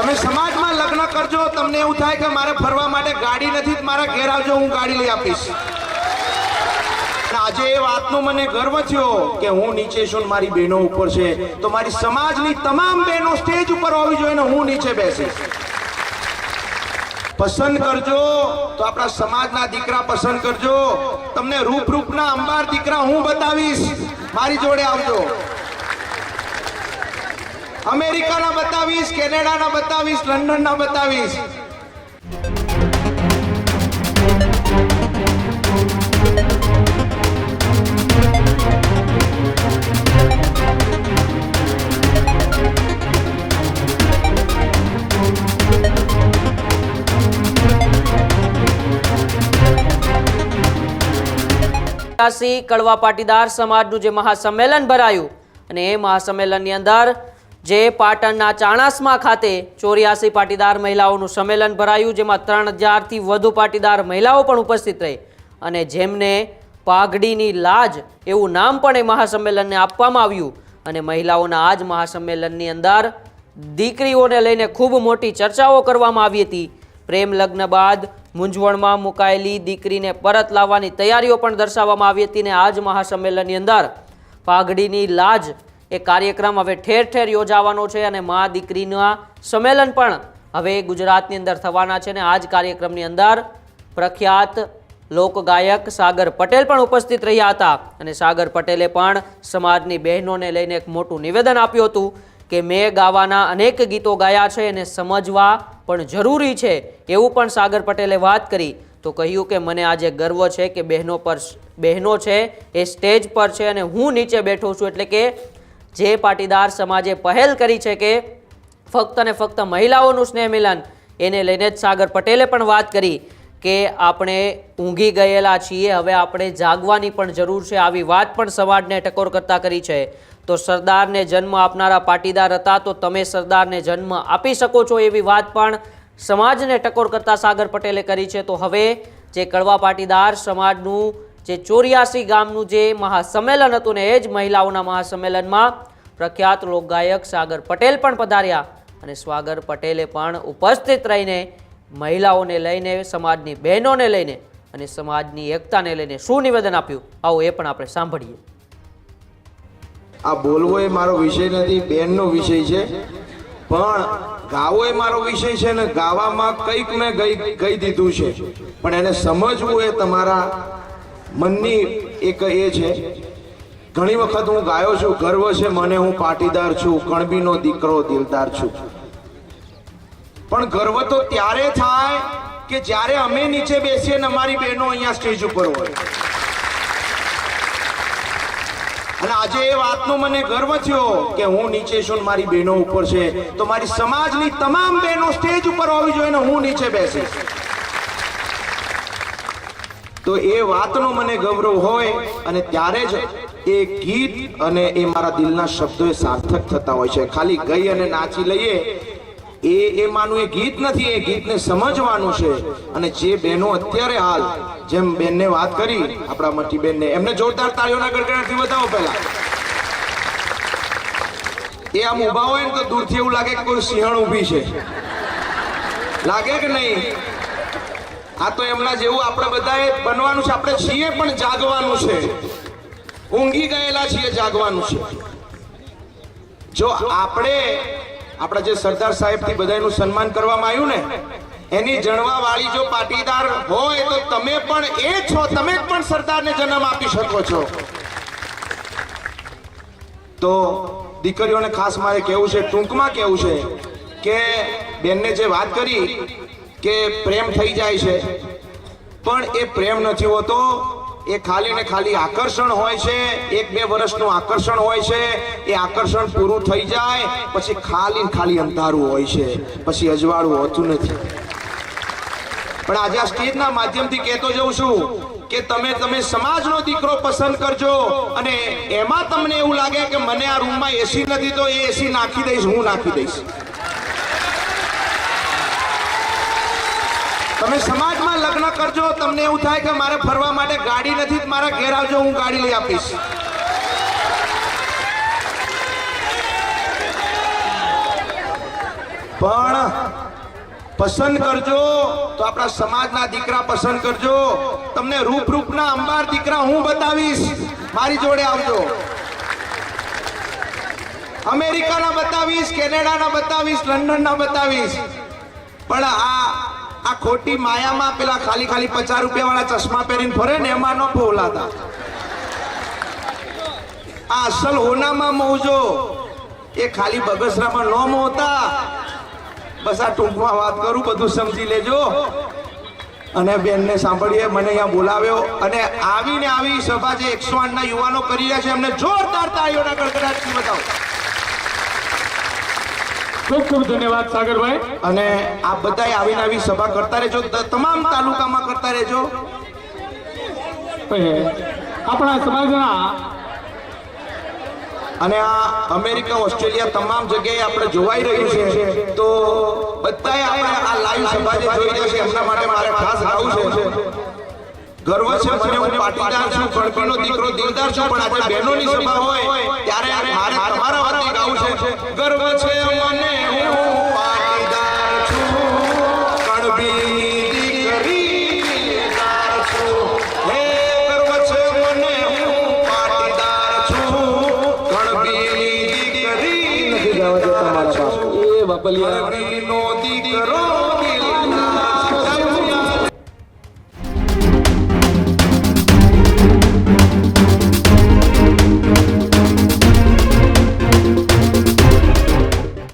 તમે સમાજમાં લગ્ન કરજો, તમને એવું થાય કે મારે ફરવા માટે ગાડી નથી મારા ઘેર આવજો, હું ગાડી લઈ આપીશ. આજે એ વાતનો મને ગર્વ થયો કે હું નીચે છું મારી બહેનો ઉપર છે. તો મારી સમાજની તમામ બહેનો સ્ટેજ ઉપર હોવી જોઈએ ને હું નીચે બેસીશ. પસંદ કરજો, તો આપણા સમાજના દીકરા પસંદ કરજો. તમને રૂપ રૂપના અંબાર દીકરા હું બતાવીશ. મારી જોડે આવજો. અમેરિકાના બતાવીશ કેનેડાના બતાવીશ લંડનના બતાવીશ કડવા પાટીદાર સમાજનું જે મહાસંમેલન ભરાયું અને એ મહાસંમેલનની અંદર જે પાટણના ચાણસ્મા ખાતે ચોર્યાસી પાટીદાર મહિલાઓનું સંમેલન ભરાયું, જેમાં ત્રણ હજારથી વધુ પાટીદાર મહિલાઓ પણ ઉપસ્થિત રહી. અને જેમને પાઘડીની લાજ એવું નામ પણ એ મહાસંમેલનને આપવામાં આવ્યું. અને મહિલાઓના આ જ મહાસંમેલનની અંદર દીકરીઓને લઈને ખૂબ મોટી ચર્ચાઓ કરવામાં આવી હતી. પ્રેમ લગ્ન બાદ મૂંઝવણમાં મુકાયેલી દીકરીને પરત લાવવાની તૈયારીઓ પણ દર્શાવવામાં આવી હતી ને આ જ મહાસંમેલનની અંદર પાઘડીની લાજ એ કાર્યક્રમ હવે ઠેર ઠેર યોજાવાનો છે અને મા દીકરીના સંમેલન પણ હવે ગુજરાતની અંદર થવાના છે ને આ જ કાર્યક્રમની અંદર પ્રખ્યાત લોકગાયક સાગર પટેલ પણ ઉપસ્થિત રહ્યા હતા. અને સાગર પટેલે પણ સમાજની બહેનોને લઈને એક મોટું નિવેદન આપ્યું હતું કે મેં ગાવાના અનેક ગીતો ગાયા છે એને સમજવા પણ જરૂરી છે. એવું પણ સાગર પટેલે વાત કરી. તો કહ્યું કે મને આજે ગર્વ છે કે બહેનો પર બહેનો છે એ સ્ટેજ પર છે અને હું નીચે બેઠો છું એટલે કે જે પાટીદાર સમાજે પહેલ કરી છે કે ફક્ત ને ફક્ત મહિલાઓનું સ્નેહ મિલન, એને લઈને જ સાગર પટેલે પણ વાત કરી કે આપણે ઊંઘી ગયેલા છીએ, હવે આપણે જાગવાની પણ જરૂર છે. આવી વાત પણ સમાજને ટકોર કરતા કરી છે. તો સરદારને જન્મ આપનારા પાટીદાર હતા, તો તમે સરદારને જન્મ આપી શકો છો એવી વાત પણ સમાજને ટકોર કરતા સાગર પટેલે કરી છે. તો હવે જે કડવા પાટીદાર સમાજનું જે ચોર્યાસી ગામનું જે મહાસંમેલન હતું ને એ જ મહિલાઓના મહાસંમેલનમાં પ્રખ્યાત લોકગાયક સાગર પટેલ પણ પધાર્યા અને સ્વાગર પટેલે પણ ઉપસ્થિત રહીને મહિલાઓને લઈને, સમાજની બહેનોને લઈને અને સમાજની એકતાને લઈને શું નિવેદન આપ્યું? આવો એ પણ આપણે સાંભળીએ. આ બોલવો એ મારો વિષય નથી બેનનો વિષય છે. પણ ગાવો એ મારો વિષય છે ને ગાવામાં કંઈક મેં ગઈ કહી દીધું છે. પણ એને સમજવું એ તમારા મનની એક એ છે, ઘણી વખત હું ગાયો છું, ગર્વ છે મને, હું પાટીદાર છું, કણબીનો દીકરો, દિલદાર છું. પણ ગર્વ તો ત્યારે થાય કે જ્યારે અમે નીચે બેસીએ ને અમારી બહેનો અહીંયા સ્ટેજ ઉપર હોય. અને આજે એ વાતનો મને ગર્વ થયો કે હું નીચે છું મારી બહેનો ઉપર છે. તો મારી સમાજની તમામ બહેનો સ્ટેજ ઉપર હોવી જોઈએ ને હું નીચે બેસીશ. તો એ વાતનો મને ગૌરવ હોય અને ત્યારે જ એ ગીત અને એ મારા દિલના શબ્દો એ સાર્થક થતા હોય છે. ખાલી ગઈ અને નાચી લઈએ, એ એ માનું એ ગીત નથી, એ ગીતને સમજવાનું છે. અને જે બહેનો અત્યારે હાલ, જેમ બેનને વાત કરી, આપણા મટી બેનને એમને જોરદાર તાળીઓના ગડગડાટથી બતાવો પહેલા. એ આમ ઊભા હોય ને તો દૂરથી એવું લાગે કે કોઈ સિંહણ ઊભી છે. લાગે કે નહીં? આ તો એમના જેવું આપણે બધાએ બનવાનું છે. આપણે છીએ પણ જાગવાનું છે. ઊંઘી ગયેલા છીએ, જાગવાનું છે. જો આપણે, આપણા જે સરદાર સાહેબથી બધાનું સન્માન કરવામાં આવ્યું ને, એની જણવા વાળી જો પાટીદાર હોય તો તમે પણ એ છો, તમે પણ સરદારને જન્મ આપી શકો છો. તો દીકરીઓને ખાસ મારે કેવું છે, ટૂંકમાં કેવું છે કે બેનને જે વાત કરી કે પ્રેમ થઈ જાય છે. પણ એ પ્રેમ નથી હોતો. એ ખાલી ને ખાલી આકર્ષણ હોય છે. એક બે વર્ષનું આકર્ષણ હોય છે. એ આકર્ષણ પૂરું થઈ જાય. પછી ખાલી ખાલી અંધારું હોય છે. પછી અજવાળું હોતું નથી. પણ આજે આ સ્ટેજના માધ્યમથી કહેતો જઉં છું કે તમે તમે સમાજનો દીકરો પસંદ કરજો. અને એમાં તમને એવું લાગે કે મને આ રૂમમાં એસી નથી, તો એ એસી નાખી દઈશ, હું નાખી દઈશ. તમે સમાજમાં લગ્ન કરજો, તમને એવું થાય કે મારે ફરવા માટે ગાડી નથી મારા ઘેર આવજો, હું ગાડી લઈ આપીશ. પણ પસંદ કરજો, તો આપણા સમાજના દીકરા પસંદ કરજો. તમને રૂપ રૂપના અંબાર દીકરા હું બતાવીશ. મારી જોડે આવજો. અમેરિકાના બતાવીશ, કેનેડાના બતાવીશ, લંડનના બતાવીશ. પણ આ આ ખોટી માયામાં પેલા ખાલી ખાલી પચાસ રૂપિયા વાળા ચશ્મા પહેરીને ફરે ને એમાં ન ફોલાતા આ અસલ હોનામાં મોજો એ ખાલી બગસરામાં ન મોતા. બસ આ ટૂંકમાં વાત કરું, બધું સમજી લેજો. અને બેનને સાંભળીએ, મને અહીંયા બોલાવ્યો. અને આવીને આવી સભા જે એકસો આઠના યુવાનો કરી રહ્યા છે, એમને જોરદાર તાળીઓના ગડગડાટથી બતાવો. ખૂબ ખૂબ ધન્યવાદ સાગરભાઈ. અને આ બધાય આવીને આવી સભા કરતા રહેજો તમામ તાલુકામાં કરતા રહેજો. આપણા સમાજના અને આ અમેરિકા ઓસ્ટ્રેલિયા તમામ જગ્યાએ આપણે જોવાઈ રહ્યું છે. તો બધાએ આપણે આ લાઈવ સભા જે જોઈ રહ્યા છે એમના માટે મારે ખાસ ગાવું છે. ગર્વ છે મને હું પાટીદાર છું ગણપીનો દીકરો દિલદાર છું પણ આજે બહેનોની સભા હોય ત્યારે મારે તમારા વાતે ગાવું છે. ગર્વ છે મને. છું